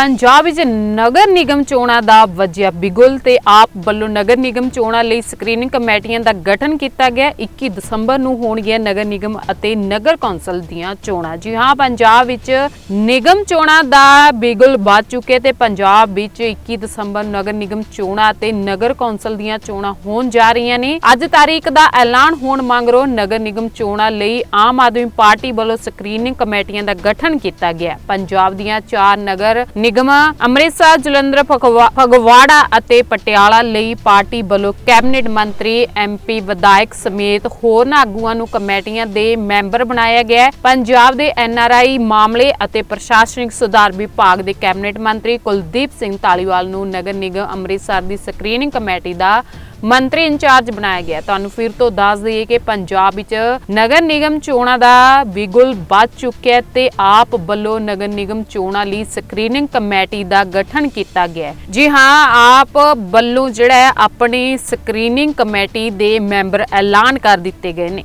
ਪੰਜਾਬ ਵਿੱਚ ਨਗਰ ਨਿਗਮ ਚੋਣਾਂ ਦਾ ਵਜਿਆ ਬਿਗੁਲ ਤੇ ਆਪ ਵੱਲੋਂ ਨਗਰ ਨਿਗਮ ਚੋਣਾਂ ਲਈ ਸਕਰੀਨਿੰਗ ਕਮੇਟੀਆਂ ਦਾ ਗਠਨ ਕੀਤਾ ਗਿਆ। 21 ਦਸੰਬਰ ਨੂੰ ਹੋਣਗੀਆਂ ਨਗਰ ਨਿਗਮ ਅਤੇ ਨਗਰ ਕੌਂਸਲ ਦੀਆਂ ਚੋਣਾਂ। ਜੀ ਹਾਂ, ਪੰਜਾਬ ਵਿੱਚ ਨਿਗਮ ਚੋਣਾਂ ਦਾ ਬਿਗੁਲ ਵੱਜ ਚੁੱਕੇ ਤੇ ਪੰਜਾਬ ਵਿੱਚ 21 ਦਸੰਬਰ ਨਗਰ ਨਿਗਮ ਚੋਣਾਂ ਅਤੇ ਨਗਰ ਕੌਂਸਲ ਦੀਆਂ ਚੋਣਾਂ ਹੋਣ ਜਾ ਰਹੀਆਂ ਨੇ। ਅੱਜ ਤਾਰੀਖ ਦਾ ਐਲਾਨ ਹੋਣ ਮੰਗਰੋ ਨਗਰ ਨਿਗਮ ਚੋਣਾਂ ਲਈ ਆਮ ਆਦਮੀ ਪਾਰਟੀ ਵੱਲੋਂ ਸਕਰੀਨਿੰਗ ਕਮੇਟੀਆਂ ਦਾ ਗਠਨ ਕੀਤਾ ਗਿਆ। ਪੰਜਾਬ ਦੀਆਂ ਚਾਰ ਨਗਰ ਨਿਗਮ ਅੰਮ੍ਰਿਤਸਰ, ਜਲੰਧਰ ਫਗਵਾੜਾ ਅਤੇ ਪਟਿਆਲਾ ਲਈ ਪਾਰਟੀ ਵੱਲੋਂ ਕੈਬਨਿਟ ਮੰਤਰੀ ਐਮਪੀ ਵਿਧਾਇਕ ਸਮੇਤ ਹੋਰਨਾਂ ਆਗੂਆਂ ਨੂੰ ਕਮੇਟੀਆਂ ਦੇ ਮੈਂਬਰ ਬਣਾਇਆ ਗਿਆ ਹੈ। ਪੰਜਾਬ ਦੇ ਐਨਆਰਆਈ ਮਾਮਲੇ ਅਤੇ ਪ੍ਰਸ਼ਾਸਨਿਕ ਸੁਧਾਰ ਵਿਭਾਗ ਦੇ ਕੈਬਨਿਟ ਮੰਤਰੀ ਕੁਲਦੀਪ ਸਿੰਘ ਧਾਲੀਵਾਲ ਨੂੰ ਨਗਰ ਨਿਗਮ ਅੰਮ੍ਰਿਤਸਰ ਦੀ ਸਕਰੀਨਿੰਗ ਕਮੇਟੀ ਦਾ ਮੰਤਰੀ ਇੰਚਾਰਜ ਬਣਾਇਆ ਗਿਆ। ਤੁਹਾਨੂੰ ਫਿਰ ਤੋਂ ਦੱਸ ਦਈਏ ਕਿ ਪੰਜਾਬ ਵਿੱਚ ਨਗਰ ਨਿਗਮ ਚੋਣਾਂ ਦਾ ਬਿਗੁਲ ਵੱਜ ਚੁੱਕਿਆ ਤੇ ਆਪ ਵੱਲੋਂ ਨਗਰ ਨਿਗਮ ਚੋਣਾਂ ਲਈ ਸਕਰੀਨਿੰਗ ਕਮੇਟੀ ਦਾ ਗਠਨ ਕੀਤਾ ਗਿਆ ਜੀ ਹਾਂ, ਆਪ ਵੱਲੋਂ ਜਿਹੜਾ ਆਪਣੀ ਸਕਰੀਨਿੰਗ ਕਮੇਟੀ ਦੇ ਮੈਂਬਰ ਐਲਾਨ ਕਰ ਦਿੱਤੇ ਗਏ ਨੇ।